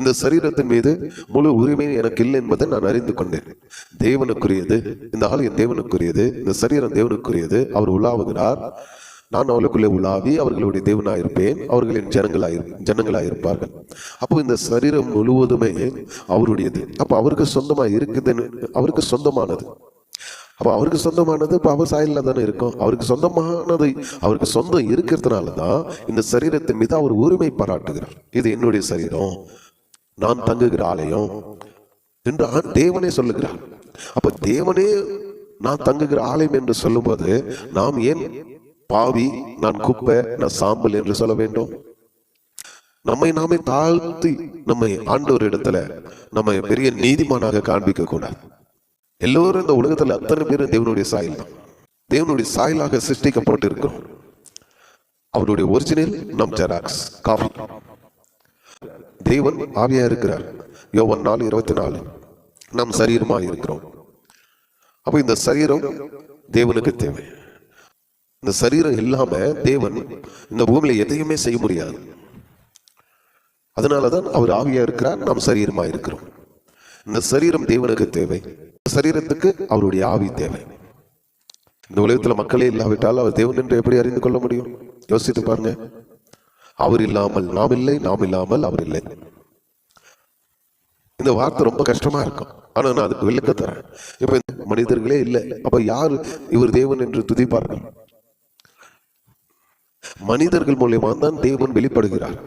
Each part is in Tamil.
இந்த சரீரத்தின் மீது முழு உரிமை எனக்கு இல்லை என்பதை நான் அறிந்து கொண்டேன். தேவனுக்குரியது இந்த ஆலயம் தேவனுக்குரியது இந்த சரீரம் தேவனுக்குரியது. அவர் உலாவுகிறார். நான் அவளுக்குள்ளே உலாவி அவர்களுடைய தேவனாயிருப்பேன். அவர்களின் ஜனங்களாக ஜனங்களாயிருப்பார்கள். அப்போ இந்த சரீரம் முழுவதுமே அவருடையது. அப்போ அவருக்கு சொந்தமாக இருக்குதுன்னு அவருக்கு சொந்தமானது. அப்போ அவருக்கு சொந்தமானது இப்போ அவர் சாயலில் தானே இருக்கும். அவருக்கு சொந்தமானது அவருக்கு சொந்தம் இருக்கிறதுனால தான் இந்த சரீரத்தின் மீது அவர் உரிமை பாராட்டுகிறார். இது என்னுடைய சரீரம். நான் தங்குகிற ஆலயம் என்று தேவனே சொல்லுகிறார் அப்ப தேவனே நான் தங்குகிற ஆலயம் என்று சொல்லும்போது நாம் ஏன் பாவி நான் குப்பை நான் சாம்பல் என்று சொல்ல வேண்டும்? நம்மை நாமே தாழ்த்தி நம்மை ஆண்டவர் இடத்துல நம்ம பெரிய நீதிமானாக காண்பிக்க கூடாது. எல்லோரும் இந்த உலகத்துல அத்தனை பேரும் தேவனுடைய சாயல் தான். தேவனுடைய சாயலாக சிருஷ்டிக்கப்பட்டு இருக்கிறோம் அவருடைய ஒரிஜினல் நம் ஜெராக்ஸ் காஃபி. தேவன் ஆவியா இருக்கிறார். யோவன் நாலு இருபத்தி நாலு. நாம் சரீரமா இருக்கிறோம். அப்ப இந்த சரீரம் தேவனுக்கு தேவை. இந்த சரீரம் இல்லாம தேவன் இந்த பூமியில எதையுமே செய்ய முடியாது. அதனாலதான் அவர் ஆவியா இருக்கிறார் நாம் சரீரமா இருக்கிறோம். இந்த சரீரம் தேவனுக்கு தேவை. சரீரத்துக்கு அவருடைய ஆவி தேவை. இந்த உலகத்துல மக்களே இல்லாவிட்டால் அவர் தேவன் என்று எப்படி அறிந்து கொள்ள முடியும்? யோசித்து பாருங்க. அவர் இல்லாமல் நாம் இல்லை நாம் இல்லாமல் அவர் இல்லை. இந்த வார்த்தை ரொம்ப கஷ்டமா இருக்கும். ஆனா நான் அதுக்கு விளக்க தரேன். இப்ப மனிதர்களே இல்லை. அப்ப யார் இவர் தேவன் என்று துதிப்பார்கள்? மனிதர்கள் மூலியமா தான் தேவன் வெளிப்படுகிறார்.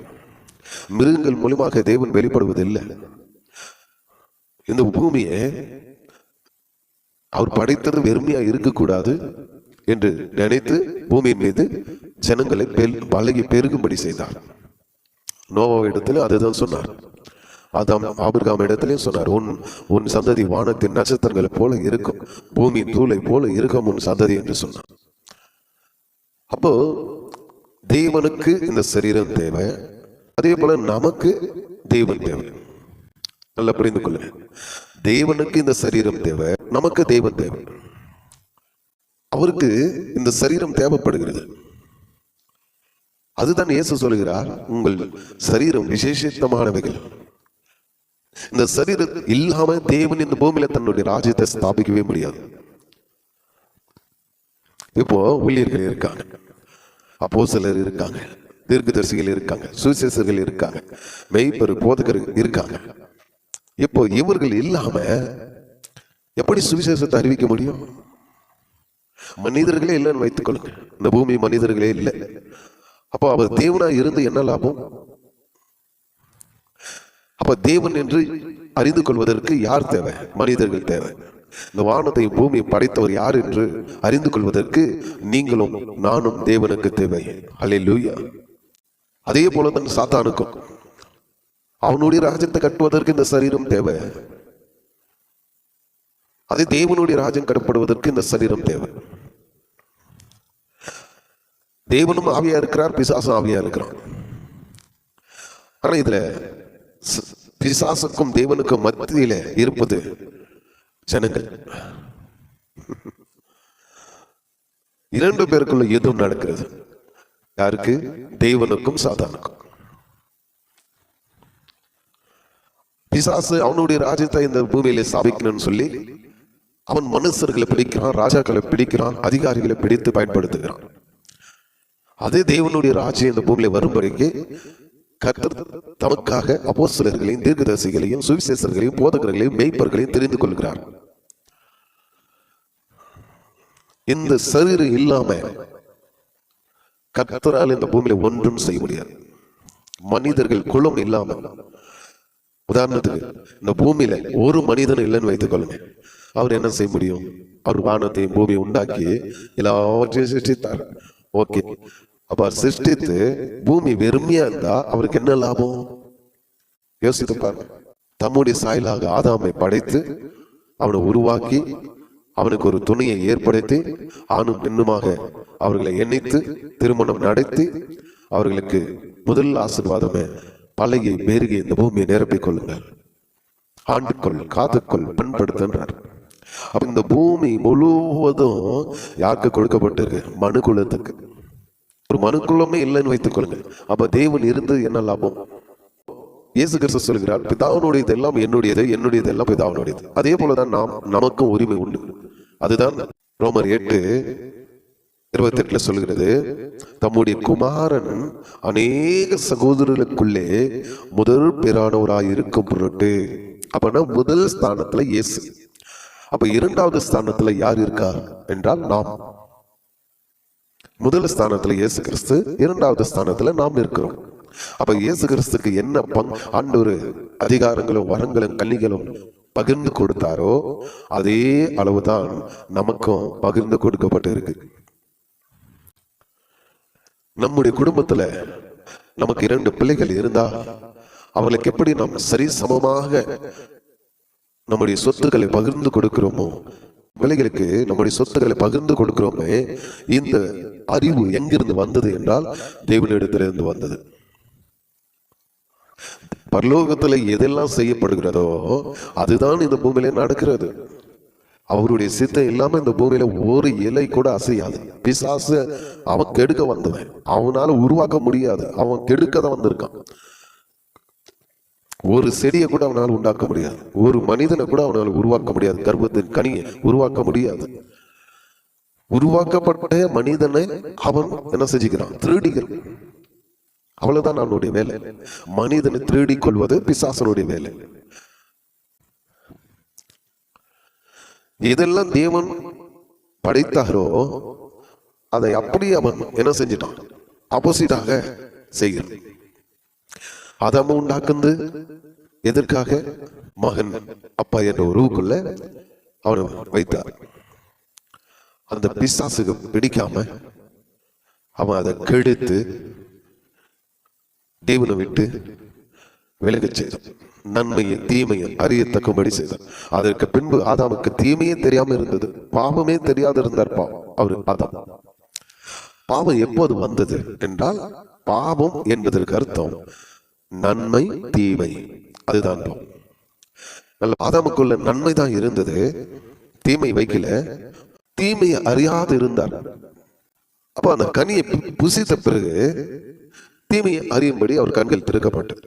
மிருகங்கள் மூலியமாக தேவன் வெளிப்படுவதில்லை. இந்த பூமியை அவர் படைத்தது வெறுமையா இருக்கக்கூடாது என்று நினைத்து பூமியின் மீது ஜனங்களை பெல் பழகி பெருகும்படி செய்தார். நோவா இடத்துல அதுதான் சொன்னார். அதாம் ஆபிரகாம் இடத்திலையும் சொன்னார் உன் உன் சந்ததி வானத்தின் நட்சத்திரங்களை போல இருக்கும் பூமியின் தூளை போல இருக்கும் உன் சந்ததி என்று சொன்னார். அப்போ தேவனுக்கு இந்த சரீரம் தேவை அதே போல நமக்கு தேவன் தேவை. நல்லா புரிந்து கொள்ளுங்க. தேவனுக்கு இந்த சரீரம் தேவை நமக்கு தெய்வம் தேவை. அவருக்கு இந்த சரீரம் தேவைப்படுகிறது. அதுதான் இயேசு சொல்கிறார் உங்கள் சரீரம் விசேஷித்தமானவைகள். இந்த சரீரம் இல்லாம தேவன் இந்த பூமியில தன்னுடைய ராஜ்யத்தை ஸ்தாபிக்கவே முடியாது. இப்போ ஊழியர்கள் இருக்காங்க அப்போ சிலர் இருக்காங்க தீர்க்கதரிசிகள் இருக்காங்க சுவிசேஷர்கள் இருக்காங்க மெய்ப்பரு போதகர் இருக்காங்க. இப்போ இவர்கள் இல்லாம எப்படி சுவிசேஷத்தை அறிவிக்க முடியும்? மனிதர்களே இல்லைன்னு வைத்துக் கொள்ளுங்க இந்த பூமி மனிதர்களே இல்லை. அப்போ அவர் தேவனா இருந்து என்ன லாபம்? அப்ப தேவன் என்று அறிந்து கொள்வதற்கு யார் தேவை? மனிதர்கள் தேவை. இந்த வானத்தை பூமி படைத்தவர் யார் என்று அறிந்து கொள்வதற்கு நீங்களும் நானும் தேவனுக்கு தேவை. அல்லேலூயா அதே போல தான் சாத்தானுக்கும். அவனுடைய ராஜ்யத்தை கட்டுவதற்கு இந்த சரீரம் தேவை. அதே தேவனுடைய ராஜ்யம் கட்டப்படுவதற்கு இந்த சரீரம் தேவை. தேவனும் ஆவியா இருக்கிறார் பிசாசும் ஆவியா இருக்கிறான் ஆனா இதுல பிசாசுக்கும் தேவனுக்கும் மத்தியில இருப்பது ஜனங்கள். இரண்டு பேருக்குள்ள எதுவும் நடக்கிறது. யாருக்கு? தேவனுக்கும் சாத்தானுக்கும். பிசாசு அவனுடைய ராஜ்யத்தை இந்த பூமியில ஸ்தாபிக்கணும்னு சொல்லி அவன் மனுஷர்களை பிடிக்கிறான் ராஜாக்களை பிடிக்கிறான் அதிகாரிகளை பிடித்து பயன்படுத்துகிறான். அதே தேவனுடைய ராஜ்யம் இந்த பூமியில வரைக்கும் கர்த்தர் தமக்காக அப்போஸ்தலர்களையும் தீர்க்கதரிசிகளையும் சுவிசேஷர்களையும் போதகர்களையும் மெய்ப்பர்களையும் தெரிந்து கொள்கிறார். இந்த சரீரம் இல்லாம கர்த்தரால் இந்த பூமியில ஒன்றும் செய்ய முடியாது. மனிதர்கள் குளம் இல்லாம. உதாரணத்துக்கு இந்த பூமியில ஒரு மனிதன் இல்லைன்னு வைத்துக் கொள்ளுங்க. அவர் என்ன செய்ய முடியும்? அவர் வானத்தையும் பூமியை உண்டாக்கி எல்லாவற்றையும் சிருஷ்டித்தார். ஓகே. அப்ப அவர் சிருஷ்டித்து பூமி வெறுமையா இருந்தா அவருக்கு என்ன லாபம்? யோசித்து பாருங்க. தம்முடைய சாயலாக ஆதாமை படைத்து அவனை உருவாக்கி அவனுக்கு ஒரு துணியை ஏற்படுத்தி ஆணும் பெண்ணுமாக அவர்களை எண்ணித்து திருமணம் நடத்தி அவர்களுக்கு முதல் ஆசிர்வாதமே பழகி பெருகி இந்த பூமியை நிரப்பிக் கொள்ளுங்கள். ஆண்டுக்கொள் காத்துக்கொள் பண்படுத்துன்றார். அப்ப இந்த பூமி முழுவதும் யாருக்கு கொடுக்கப்பட்டிருக்கு? மனு குலத்துக்கு ஒரு மனு குலமே இல்லைன்னு வைத்துக் கொள்ளுங்க அப்ப தேவன் இருந்து என்ன லாபம்? இயேசு கிறிஸ்து சொல்கிறார் பிதாவினுடையது எல்லாம் என்னுடையது என்னுடையது எல்லாம் பிதாவினுடையது. அதே போலதான் நாம் நமக்கும் உரிமை உண்டு. அதுதான் ரோமர் எட்டு இருபத்தி எட்டுல சொல்கிறது தம்முடைய குமாரன் அநேக சகோதரர்களுக்குள்ளே முதல் பேரானவராய் இருக்கும் பொருட்டு. அப்பனா முதல் ஸ்தானத்துல இயேசு. அப்ப இரண்டாவது ஸ்தானத்துல யார் இருக்கா என்றால் நாம். முதல் ஸ்தானத்துல இயேசு கிறிஸ்து இரண்டாவது ஸ்தானத்துல நாம் இருக்கிறோம். அப்ப இயேசு கிறிஸ்துக்கு என்ன பங் ஆண்டொரு அதிகாரங்களும் வரங்களும் கன்னிகளும் பகிர்ந்து கொடுத்தாரோ அதே அளவுதான் நமக்கும் பகிர்ந்து கொடுக்கப்பட்டு இருக்கு நம்முடைய குடும்பத்துல நமக்கு இரண்டு பிள்ளைகள் இருந்தா அவர்களுக்கு எப்படி நாம் சரி சமமாக நம்முடைய சொத்துக்களை பகிர்ந்து கொடுக்கிறோமோ? பிள்ளைகளுக்கு நம்முடைய சொத்துக்களை பகிர்ந்து கொடுக்கிறோமே? இந்த அறிவு எங்கிருந்து வந்தது என்றால் தேவனிடத்திலிருந்து வந்தது. பரலோகத்துல எதெல்லாம் செய்யப்படுகிறதோ அதுதான் இந்த பூமியில நடக்கிறது. அவருடைய சித்தம் இல்லாம இந்த பூமியில ஒரு இலை கூட அசையாது. பிசாசு அவன் கெடுக்க வந்தவன். அவனால உருவாக்க முடியாது. அவன் கெடுக்க தான் வந்திருக்கான். ஒரு செடியை கூட அவனால் உண்டாக்க முடியாது. ஒரு மனிதனை கூட அவனால் உருவாக்க முடியாது. கர்ப்பத்தின் கனியை உருவாக்க முடியாது. உருவாக்கப்பட்ட மனிதனை அவன் என்ன செஞ்சுக்கிறான்? திருடிகள் அவ்வளவுதான் அவனுடைய வேலை. மனிதனை திருடி கொள்வது பிசாசனுடைய வேலை. எதெல்லாம் தேவன் படைத்தாரோ அதை அப்படியே அவன் என்ன செஞ்சிட்டான்? ஆப்போசிட்டாக செய்கிறான். ஆதாம உண்டாக்குந்து எதற்காக? மகன் அப்பா என்ற உறவுக்குள்ள அவனை வைத்தார். அந்த பிசாசுக்கு பிடிக்காம அவன் அதை கெடுத்து தேவனை விட்டு விலக செய்தான். நன்மையை தீமையை அறியத்தக்கும்படி செய்தான். அதற்கு பின்பு ஆதாமுக்கு தீமையே தெரியாம இருந்தது. பாவமே தெரியாது இருந்தார் பாவம். அவர் ஆதாம். பாவம் எப்போது வந்தது என்றால் பாவம் என்பதற்கு அர்த்தம் நன்மை தீமை. அதுதான் நல்ல ஆதாமுக்குள்ள நன்மை தான் இருந்தது. தீமை வைக்கல. தீமையை அறியாது இருந்தார். அப்ப அந்த கனியை புசித்த பிறகு தீமையை அறியும்படி அவர் கண்கள் திருக்கப்பட்டது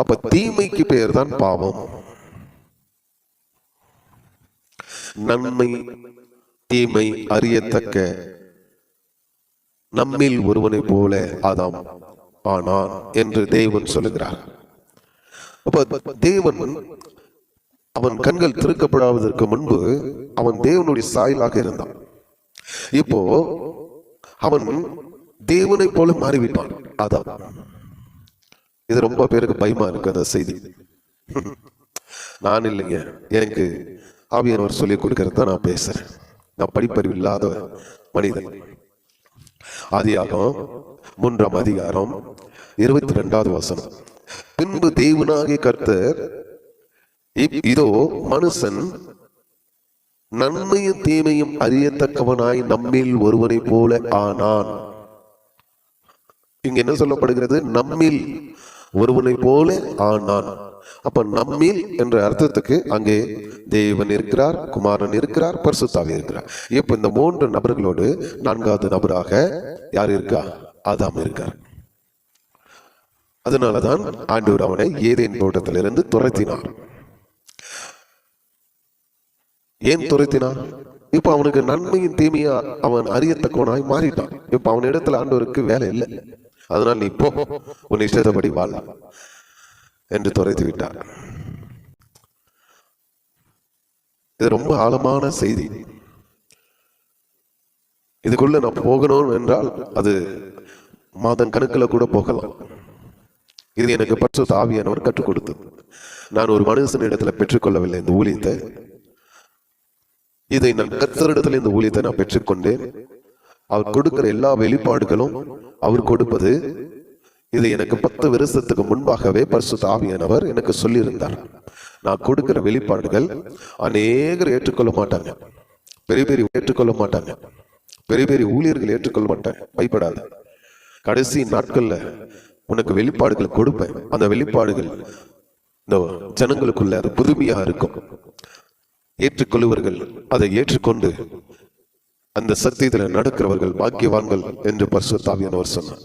அப்ப தீமைக்கு பெயர் தான் பாவம். நன்மை தீமை அறியத்தக்க நம்மில் ஒருவனை போல ஆதாம். ஆனான் என்று தேவன் சொல்லுகிறார். அப்ப தேவன் அவன் கண்கள் திறக்கப்படாவதற்கு முன்பு அவன் தேவனுடைய சாயலாக இருந்தான். இப்போ அவன் தேவனைப் போல மாறிவிட்டான். அதான். இது ரொம்ப பேருக்கு பயமா இருக்கு அந்த செய்தி. நான் இல்லைங்க. எனக்கு ஆவியானவர் சொல்லி கொடுக்கறத நான் பேசுறேன். நான் படிப்பறிவு இல்லாத மனிதன். ஆதியாகும் மூன்றாம் அதிகாரம் இருபத்தி ரெண்டாவது வசனம். பின்பு தேவனாகிய கர்த்தர் இதோ மனுஷன் நன்மையும் தீமையும் அறியத்தக்கவனாய் நம்மில் ஒருவனை போல ஆனான். இங்க என்ன சொல்லப்படுகிறது? நம்மில் ஒருவனை போல ஆனான். அப்ப நம்மில் என்ற அர்த்தத்துக்கு அங்கே தேவன் இருக்கிறார் குமாரன் இருக்கிறார் பரிசுத்தாவி இருக்கிறார். இப்ப இந்த மூன்று நபர்களோடு நான்காவது நபராக யார் இருக்கா? ஆதாம் இருக்கார். அதனாலதான் ஆண்டவர் அவனை ஏதேன் தோட்டத்திலிருந்து துரத்தினார். ஏன் துரத்தினார்? இப்ப அவனுக்கு நன்மையும் தீமையா அவன் அறியத்தக்கவனாய் மாறிட்டான். இப்ப அவன் இடத்துல ஆண்டவருக்கு வேலை இல்லை. அதனால் நீ போ உன் இஷ்டத்தபடி வாழ என்று துரைத்து விட்டார். இது ரொம்ப ஆழமான செய்தி. இதுக்குள்ள நான் போகணும் என்றால் அது மாதம் கணக்கில் கூட போகலாம். இது எனக்கு பரிசுத்த ஆவியானவர் கற்றுக் கொடுத்தது. நான் ஒரு மனுஷன் இடத்துல பெற்றுக்கொள்ளவில்லை இந்த ஊழியத்தை. இதை நான் கர்த்தரிடத்தில் இந்த ஊழியத்தை நான் பெற்றுக்கொண்டேன். அவர் கொடுக்கிற எல்லா வெளிப்பாடுகளும் அவர் கொடுப்பது. இது எனக்கு பத்து வருஷத்துக்கு முன்பாகவே பரிசு ஆவியானவர் எனக்கு சொல்லியிருந்தார். நான் கொடுக்கிற வெளிப்பாடுகள் அநேகர் ஏற்றுக்கொள்ள மாட்டாங்க. பெரிய பெரிய ஏற்றுக்கொள்ள மாட்டாங்க. பெரிய பெரிய ஊழியர்கள் ஏற்றுக்கொள்ள மாட்டாங்க. பயப்படாத. கடைசி நாட்கள்ல உனக்கு வெளிப்பாடுகள் கொடுப்பேன். அந்த வெளிப்பாடுகள் இந்த ஜனங்களுக்குள்ள அது புதுமையா இருக்கும். ஏற்றுக்கொள்ளுவர்கள் அதை ஏற்றுக்கொண்டு அந்த சத்தியத்தில் நடக்கிறவர்கள் பாக்கியவான்கள் என்று பரிசுத்தாவியானவர் சொன்னார்.